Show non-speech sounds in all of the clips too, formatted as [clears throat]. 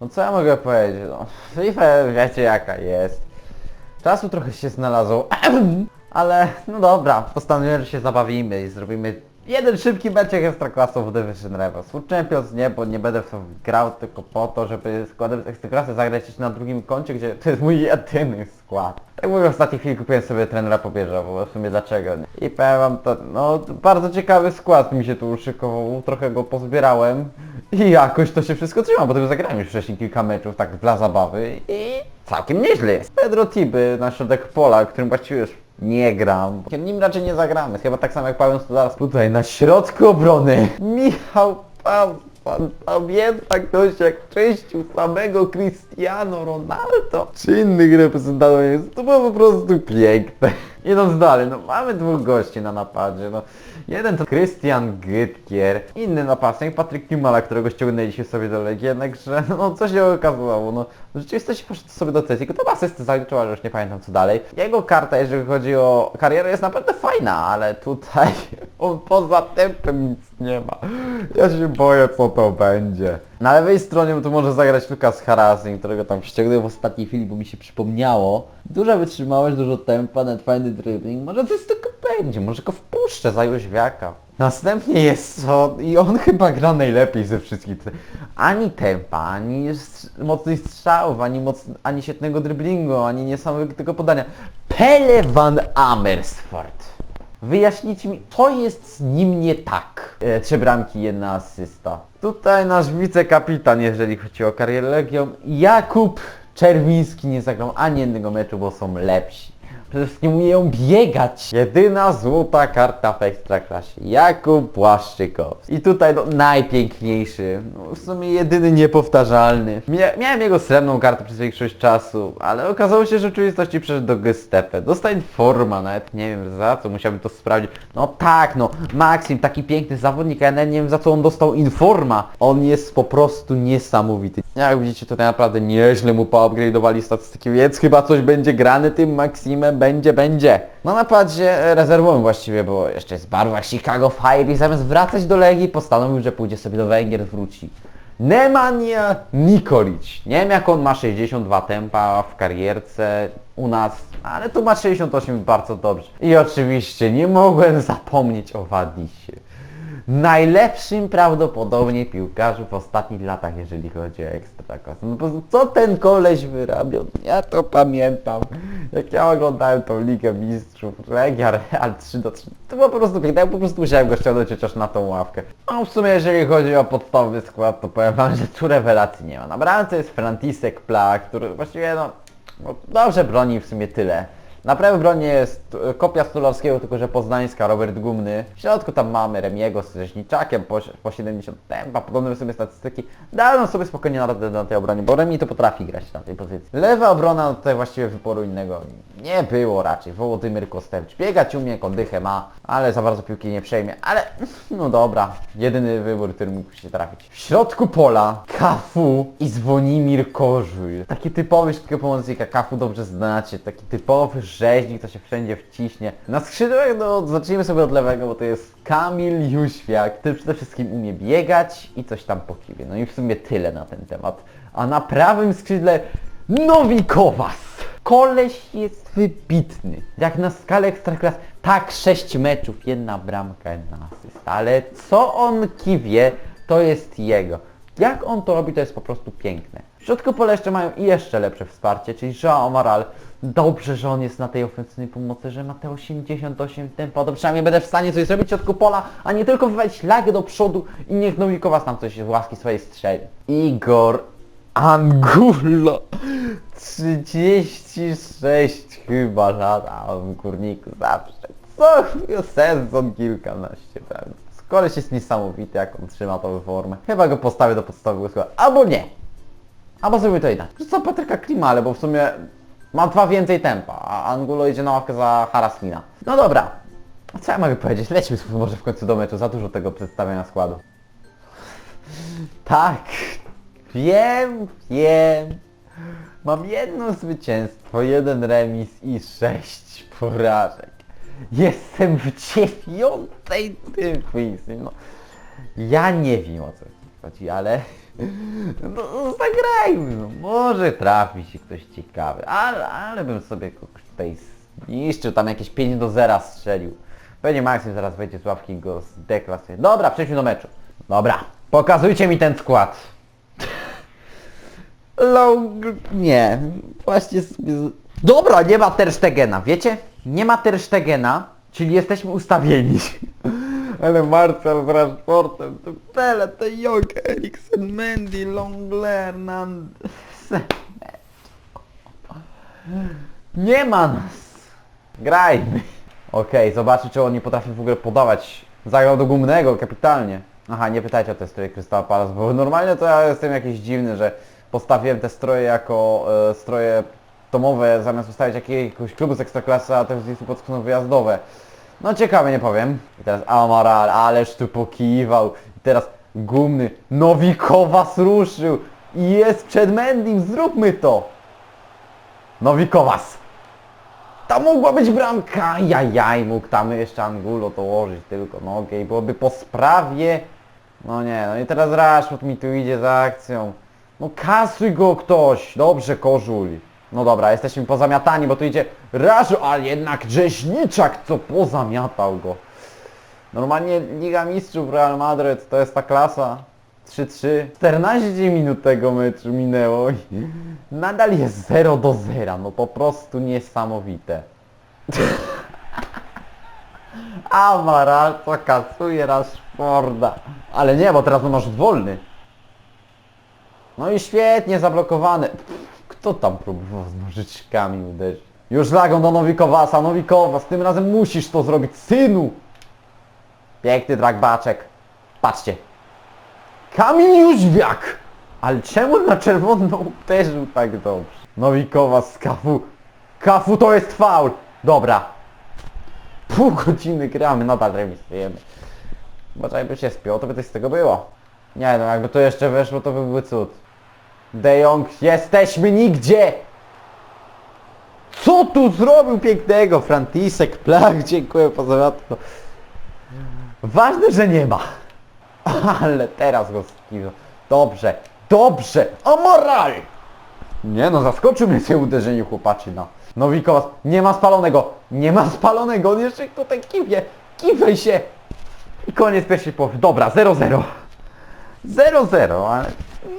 No co ja mogę powiedzieć? No, FIFA wiecie jaka jest. Czasu trochę się znalazło, [clears throat] ale no dobra, postanowiłem, że się zabawimy i zrobimy jeden szybki meczek Ekstraklasą w Division Rivals. Food Champions nie, bo nie będę w to grał tylko po to, żeby składem z Ekstraklasy zagrać jeszcze na drugim koncie, gdzie to jest mój jedyny skład. Tak mówię, w ostatniej chwili kupiłem sobie trenera pobieżowego, bo w sumie dlaczego nie? I powiem wam to, no bardzo ciekawy skład mi się tu uszykował, trochę go pozbierałem i jakoś to się wszystko trzyma, bo tego zagrałem już wcześniej kilka meczów tak dla zabawy i całkiem nieźle. Pedro Tiby na środek pola, którym właściwie już nie gram. Nim raczej nie zagramy, chyba tak samo jak Paweł Stolarski. Tutaj na środku obrony Michał Pan, pan pamięta ktoś jak czyścił samego Cristiano Ronaldo czy innych reprezentantów jest, to było po prostu piękne. [laughs] Idąc dalej, no mamy dwóch gości na napadzie, no jeden to Christian Gytkier, inny napastnik Patryk Nimala, którego ściągnęliśmy sobie do Legii, jednakże no co się okazało, no w rzeczywistości poszedł sobie do City, to asysty zaliczył, ale już nie pamiętam co dalej. Jego karta, jeżeli chodzi o karierę jest naprawdę fajna, ale tutaj [laughs] on poza tempem nic nie ma. Ja się boję co to będzie. Na lewej stronie tu może zagrać Lukas Harasin, którego tam ściągnąłem w ostatniej chwili, bo mi się przypomniało. Duża wytrzymałość, dużo tempa, net fajny dribbling. Może coś tylko będzie, może go wpuszczę za Jóźwiaka. Następnie jest co i on [laughs] chyba gra najlepiej ze wszystkich. Ani tempa, ani mocnych strzałów, ani, moc, ani świetnego dribblingu, ani niesamowitego podania. Pele van Amersfoort. Wyjaśnijcie mi, co jest z nim nie tak? E, trzy bramki, jedna asysta. Tutaj nasz wicekapitan, jeżeli chodzi o karierę Legią, Jakub Czerwiński nie zagrał ani jednego meczu, bo są lepsi. Przede wszystkim umieją biegać. Jedyna złota karta w Ekstraklasie. Jakub Błaszczykowski. I tutaj no, najpiękniejszy, no, w sumie jedyny niepowtarzalny. Mia miałem jego srebrną kartę przez większość czasu, ale okazało się, że w rzeczywistości przeszedł do Gestape. Dostań forma, nawet nie wiem za co, musiałbym to sprawdzić. No tak, no, Maxim, taki piękny zawodnik, ja nie wiem za co on dostał informa. On jest po prostu niesamowity. Jak widzicie, tutaj naprawdę nieźle mu poupgrade'owali statystyki, więc chyba coś będzie grane tym Maximem, będzie, będzie. Na napadzie rezerwowym właściwie, bo jeszcze jest barwa Chicago Fire i zamiast wracać do Legii postanowił, że pójdzie sobie do Węgier, wróci. Nemanja Nikolic. Nie wiem jak on ma 62 tempa w karierce u nas, ale tu ma 68 bardzo dobrze. I oczywiście nie mogłem zapomnieć o Wadisie. Najlepszym prawdopodobnie piłkarzu w ostatnich latach, jeżeli chodzi o Ekstraklasę. No prostu co ten koleś wyrabiał? Ja to pamiętam. Jak ja oglądałem tą Ligę Mistrzów, Legia Real 3 do 3. To po prostu piękne. Ja po prostu musiałem go ściągnąć chociaż na tą ławkę. No w sumie jeżeli chodzi o podstawowy skład, to powiem wam, że tu rewelacji nie ma. Na bramce jest Frantisek Pla, który właściwie no, no dobrze broni w sumie tyle. Na prawej bronie jest e, kopia Stolowskiego, tylko że poznańska, Robert Gumny. W środku tam mamy Remiego z Rzeźniczakiem po, po 70 tempa, podobne sobie statystyki. Dałem sobie spokojnie radę na tej obronie, bo Remi to potrafi grać na tej pozycji. Lewa obrona no tutaj właściwie wyboru innego nie było raczej. Wołodymyr Kostewicz. Biegać umie, kondychę ma, ale za bardzo piłki nie przejmie. Ale no dobra, jedyny wybór, który mógł się trafić. W środku pola Kafu i Zwonimir Kożuj. Taki typowy szybkiego pomocnika. Kafu dobrze znacie. Taki typowy rzeźnik, co się wszędzie wciśnie. Na skrzydłach, no zacznijmy sobie od lewego, bo to jest Kamil Jóźwiak, który przede wszystkim umie biegać i coś tam po kiwie. No i w sumie tyle na ten temat. A na prawym skrzydle Nowikowas. Koleś jest wybitny. Jak na skalę ekstraklas, tak 6 meczów, jedna bramka, jedna asysta. Ale co on kiwie, to jest jego. Jak on to robi, to jest po prostu piękne. W środku pola jeszcze mają i jeszcze lepsze wsparcie, czyli Joao Amaral. Dobrze, że on jest na tej ofensywnej pomocy, że ma te 88 tempa, to przynajmniej będę w stanie coś zrobić w środku pola, a nie tylko wywalić lagę do przodu i niech Nowikowas tam coś z łaski swojej strzeli. Igor Angulo 36 chyba lat, a w górniku zawsze. Co sezon kilkanaście pewnie. Koleś jest niesamowity, jak on trzyma tą formę. Chyba go postawię do podstawowego składu. Albo nie. Albo zrobię to inaczej. Co Patryka Klimale, bo w sumie ma dwa więcej tempa, a Angulo idzie na ławkę za Haraslina. No dobra. Co ja mogę powiedzieć? Lećmy może w końcu do meczu. Za dużo tego przedstawienia składu. Tak. Wiem, wiem. Mam jedno zwycięstwo, jeden remis i sześć porażek. Jestem w dziewiątej dywizji. No, ja nie wiem o co chodzi, ale No, zagrajmy, no. Może trafi się ktoś ciekawy, ale, ale bym sobie tutaj zniszczył, tam jakieś 5 do 0 strzelił. Pewnie Maksim zaraz wejdzie z ławki i go zdeklasuje. Dobra, przejdźmy do meczu. Dobra, pokazujcie mi ten skład. Long... Nie, właśnie sobie... Dobra, nie ma Terstegena, wiecie? Nie ma Terstegena, czyli jesteśmy ustawieni. [laughs] Ale Marcel z Rashfordem, to Pele, to Jong, Eriksen, Mendy, Longler, Nand... Nie ma nas! Grajmy! Okej, zobaczę czy on nie potrafi w ogóle podawać. Zagrał do gumnego, kapitalnie. Aha, nie pytajcie o te stroje Crystal Palace, bo normalnie to ja jestem jakiś dziwny, że postawiłem te stroje jako e, stroje domowe, zamiast ustawić jakiegoś klubu z Ekstraklasy, a te z pod wyjazdowe. No ciekawe, nie powiem. I teraz Amaral, ależ tu pokiwał. I teraz gumny, Nowikowas ruszył. I jest przed Mendim, zróbmy to! Nowikowas! Tam mogła być bramka, jajaj, mógł tam jeszcze Angulo dołożyć tylko nogę i byłoby po sprawie. No nie, no i teraz Rashford mi tu idzie za akcją. No kasuj go ktoś, dobrze Kożul. No dobra, jesteśmy pozamiatani, bo tu idzie Rashford, ale jednak Rzeźniczak co pozamiatał go. Normalnie Liga Mistrzów Real Madrid to jest ta klasa. 3-3. 14 minut tego meczu minęło i [laughs] nadal jest 0 do 0. No po prostu niesamowite. [laughs] Amaral to kasuje Rashforda. Ale nie, bo teraz no masz wolny. No i świetnie zablokowany. Kto tam próbował z nożyczkami uderzyć? Już lagą do Nowikowasa. Nowikowas, tym razem musisz to zrobić, synu! Piękny dragbaczek. Patrzcie. Kamil Jóźwiak! Ale czemu na czerwono uderzył tak dobrze? Nowikowas z Kafu. Kafu to jest faul! Dobra. Pół godziny gramy, nadal remisujemy. Może jakby się spiął, to by coś z tego było. Nie no, jakby to jeszcze weszło, to by byłby cud. De Jong, jesteśmy nigdzie! Co tu zrobił pięknego? Frantisek, Plach, [laughs] dziękuję poza to. Ważne, że nie ma. [laughs] Ale teraz go skiwał. Dobrze, dobrze, amoral! Nie no, zaskoczył mnie tym uderzeniem chłopaczyna. Nowikowas, nie ma spalonego, nie ma spalonego, on jeszcze tutaj kiwie, kiwej się. I koniec pierwszej połowy. Dobra, 0-0. 0-0, ale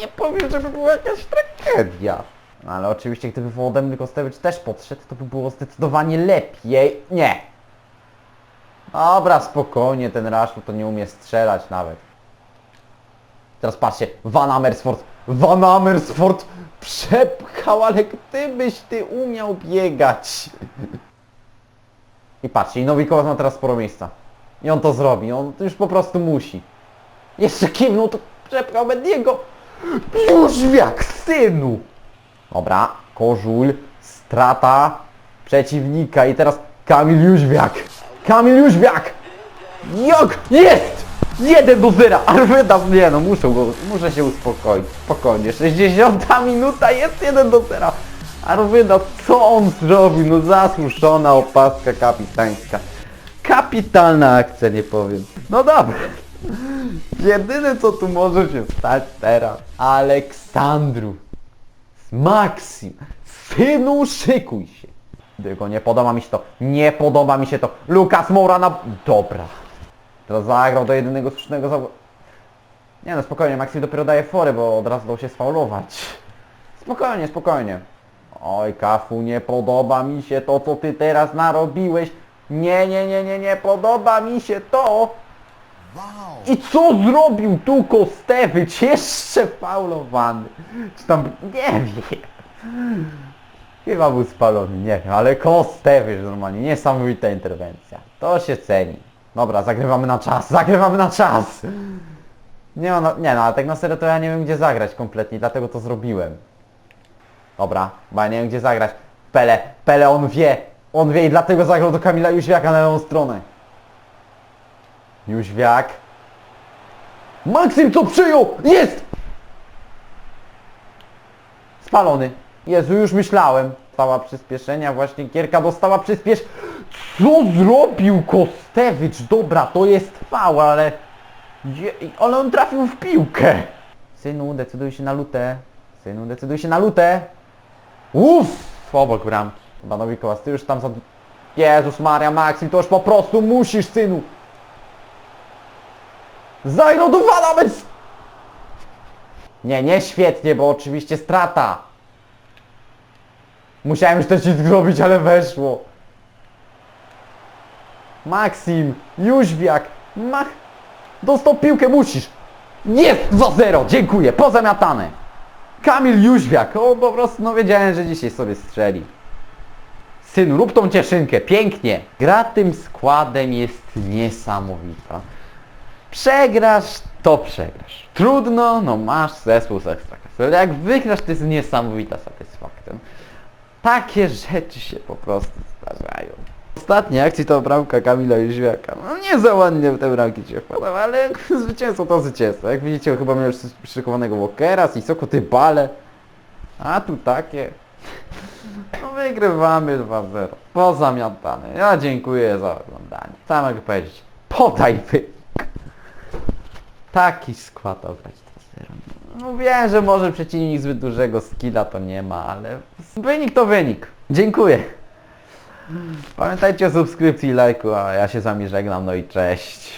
nie powiem, żeby była jakaś tragedia. No, ale oczywiście gdyby Włodemir Kostewicz też podszedł, to by było zdecydowanie lepiej. Nie. Dobra, spokojnie, ten Rashford to nie umie strzelać nawet. Teraz patrzcie, Van Amersfoort, Van Amersfoort przepchał, ale gdybyś ty umiał biegać. I patrzcie, i Nowikowas ma teraz sporo miejsca. I on to zrobi, on już po prostu musi. Jeszcze kiwnął, to przepchał Mendiego. Jak synu! Dobra, Kożul, strata przeciwnika i teraz Kamil Jóźwiak. Kamil Jóźwiak! Jak? Jest! 1 do 0, ale wydam, nie no, muszę go, muszę się uspokoić, spokojnie, 60 minuta, jest 1 do 0. Arwyda, co on zrobił? No zasłuszona opaska kapitańska. Kapitalna akcja, nie powiem. No dobra. Jedyne co tu może się stać teraz. Aleksandru. Maksim. Synu, szykuj się. Tylko nie podoba mi się to. Nie podoba mi się to. Lukas Moura na... Dobra. Teraz zagrał do jedynego słusznego za... Nie no, spokojnie, Maksim dopiero daje fory, bo od razu dał się sfaulować. Spokojnie, spokojnie. Oj, Kafu, nie podoba mi się to, co ty teraz narobiłeś. Nie, nie, nie, nie, nie podoba mi się to. I co zrobił tu Kostewicz? Jeszcze faulowany. Czy tam... Nie wiem. Chyba był spalony, nie wiem, ale Kostewicz normalnie. Niesamowita interwencja. To się ceni. Dobra, zagrywamy na czas, zagrywamy na czas! Nie no, nie no, ale tak na serio to ja nie wiem gdzie zagrać kompletnie, dlatego to zrobiłem. Dobra, bo ja nie wiem gdzie zagrać. Pele, Pele on wie, on wie i dlatego zagrał do Kamila Jóźwiaka na lewą stronę. Jóźwiak. Maksym co przyjął! Jest! Spalony. Jezu, już myślałem. Dostała przyspieszenia, właśnie Gierka dostała przyspiesz... Co zrobił Kostewicz? Dobra, to jest fał, ale... Ale on trafił w piłkę. Synu, decyduj się na lutę. Synu, decyduj się na lutę. Uff! Obok bramki. Banowi Kołas, ty już tam za... Jezus Maria, Maksim, to już po prostu musisz, synu! Zajlodowała bez... Nie, nie świetnie, bo oczywiście strata. Musiałem już ci zrobić, ale weszło. Maksim, Jóźwiak, Mach... Dostał piłkę, musisz. Jest 2-0, dziękuję, pozamiatane. Kamil Jóźwiak, o po prostu, no wiedziałem, że dzisiaj sobie strzeli. Syn, rób tą cieszynkę, pięknie. Gra tym składem jest niesamowita. Przegrasz, to przegrasz. Trudno, no masz zespół z Ekstraklasy. Ale jak wygrasz, to jest niesamowita satysfakcja. Takie rzeczy się po prostu zdarzają. Ostatnia akcji to bramka Kamila Jóźwiaka. No nie za ładnie w te bramki cię wpadał, ale [laughs] zwycięstwo to zwycięstwo. Jak widzicie, chyba miał już szykowanego Walkera, Sissoko, ty bale. A tu takie. No wygrywamy 2-0. Pozamiatane. Ja dziękuję za oglądanie. Co mogę powiedzieć? Podaj wy. Taki skład ograć 2-0. No wiem, że może przeciwnik zbyt dużego skilla to nie ma, ale wynik to wynik. Dziękuję. Pamiętajcie o subskrypcji i lajku, a ja się z wami żegnam, no i cześć.